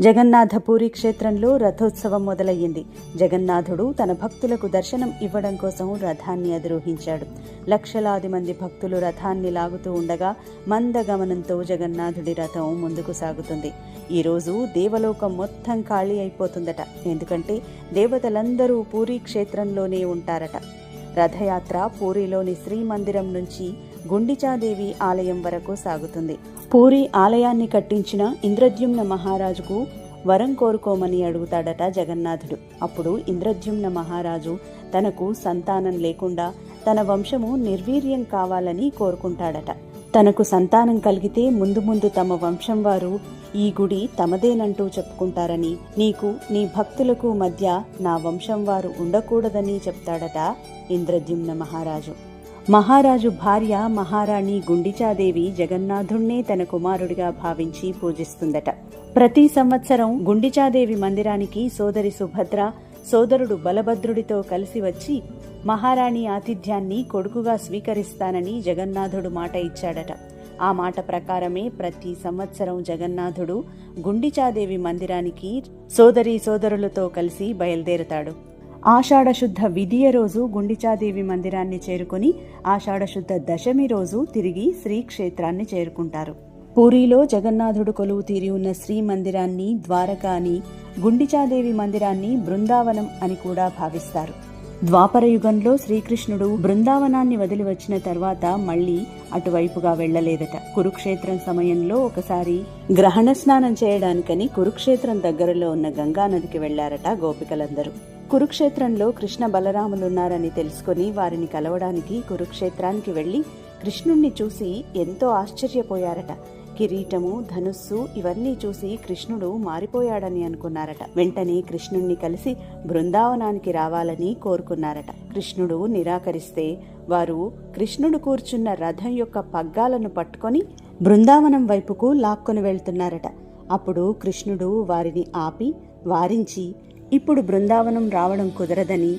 జగన్నాథ పూరి క్షేత్రంలో రథోత్సవం మొదలయ్యింది. జగన్నాథుడు తన భక్తులకు దర్శనం ఇవ్వడం కోసం రథాన్ని అధిరోహించాడు. లక్షలాది మంది భక్తులు రథాన్ని లాగుతూ ఉండగా మందగమనంతో జగన్నాథుడి రథం ముందుకు సాగుతుంది. ఈరోజు దేవలోకం మొత్తం ఖాళీ అయిపోతుందట. ఎందుకంటే దేవతలందరూ పూరి క్షేత్రంలోనే ఉంటారట. రథయాత్ర పూరిలోని శ్రీమందిరం నుంచి గుండిచాదేవి ఆలయం వరకు సాగుతుంది. పూరి ఆలయాన్ని కట్టించిన ఇంద్రద్యుమ్న మహారాజుకు వరం కోరుకోమని అడుగుతాడట జగన్నాథుడు. అప్పుడు ఇంద్రద్యుమ్న మహారాజు తనకు సంతానం లేకుండా తన వంశము నిర్వీర్యం కావాలని కోరుకుంటాడట. తనకు సంతానం కలిగితే ముందు ముందు తమ వంశం వారు ఈ గుడి తమదేనంటూ చెప్పుకుంటారని నీకు నీ భక్తులకు మధ్య నా వంశం వారు ఉండకూడదని చెప్తాడట ఇంద్రద్యుమ్న మహారాజు. మహారాజు భార్య మహారాణి గుండిచాదేవి జగన్నాథుణ్ణే తన కుమారుడిగా భావించి పూజిస్తుందట. ప్రతి సంవత్సరం గుండిచాదేవి మందిరానికి సోదరి సుభద్ర సోదరుడు బలభద్రుడితో కలిసి వచ్చి మహారాణి ఆతిథ్యాన్ని కొడుకుగా స్వీకరిస్తానని జగన్నాథుడు మాట ఇచ్చాడట. ఆ మాట ప్రకారమే ప్రతి సంవత్సరం జగన్నాథుడు గుండిచాదేవి మందిరానికి సోదరి సోదరులతో కలిసి బయలుదేరుతాడు. ఆషాఢశుద్ధ విధియ రోజు గుండిచాదేవి మందిరాన్ని చేరుకుని ఆషాఢశుద్ధ దశమి రోజు తిరిగి శ్రీక్షేత్రాన్ని చేరుకుంటారు. పూరిలో జగన్నాథుడు కొలువు తీరి ఉన్న శ్రీ మందిరాన్ని ద్వారకా అని గుండిచాదేవి మందిరాన్ని బృందావనం అని కూడా భావిస్తారు. ద్వాపర యుగంలో శ్రీకృష్ణుడు బృందావనాన్ని వదిలి వచ్చిన తర్వాత మళ్ళీ అటువైపుగా వెళ్ళలేదట కురుక్షేత్రం సమయంలో ఒకసారి గ్రహణ స్నానం చేయడానికని కురుక్షేత్రం దగ్గరలో ఉన్న గంగానదికి వెళ్ళారట గోపికలందరూ. కురుక్షేత్రంలో కృష్ణ బలరాములున్నారని తెలుసుకుని వారిని కలవడానికి కురుక్షేత్రానికి వెళ్ళి కృష్ణుణ్ణి చూసి ఎంతో ఆశ్చర్యపోయారట. కిరీటము ధనుస్సు ఇవన్నీ చూసి కృష్ణుడు మారిపోయాడని అనుకున్నారట. వెంటనే కృష్ణుణ్ణి కలిసి బృందావనానికి రావాలని కోరుకున్నారట. కృష్ణుడు నిరాకరిస్తే వారు కృష్ణుడు కూర్చున్న రథం యొక్క పగ్గాలను పట్టుకొని బృందావనం వైపుకు లాక్కొని వెళ్తున్నారట. అప్పుడు కృష్ణుడు వారిని ఆపి వారించి ఇప్పుడు బృందావనం రావడం కుదరదని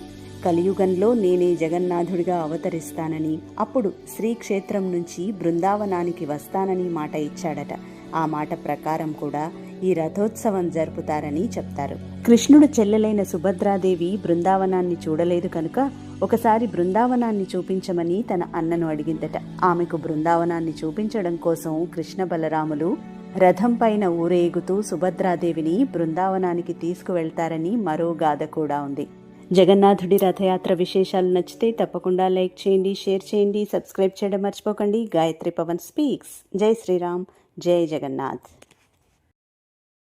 కలియుగంలో నేనే జగన్నాథుడిగా అవతరిస్తానని అప్పుడు శ్రీక్షేత్రం నుంచి బృందావనానికి వస్తానని మాట ఇచ్చాడట. ఆ మాట ప్రకారం కూడా ఈ రథోత్సవం జరుపుతారని చెప్తారు. కృష్ణుడు చెల్లెలైన సుభద్రాదేవి బృందావనాన్ని చూడలేదు కనుక ఒకసారి బృందావనాన్ని చూపించమని తన అన్నను అడిగిందట. ఆమెకు బృందావనాన్ని చూపించడం కోసం కృష్ణ బలరాములు రథం పైన ఊరేగుతూ సుభద్రాదేవిని బృందావనానికి తీసుకువెళ్తారని మరో గాథ కూడా ఉంది. జగన్నాథుడి రథయాత్ర విశేషాలు నచ్చితే తప్పకుండా లైక్ చేయండి షేర్ చేయండి సబ్స్క్రైబ్ చేయడం మర్చిపోకండి. గాయత్రి పవన్ స్పీక్స్. జై శ్రీరామ్. జై జగన్నాథ్.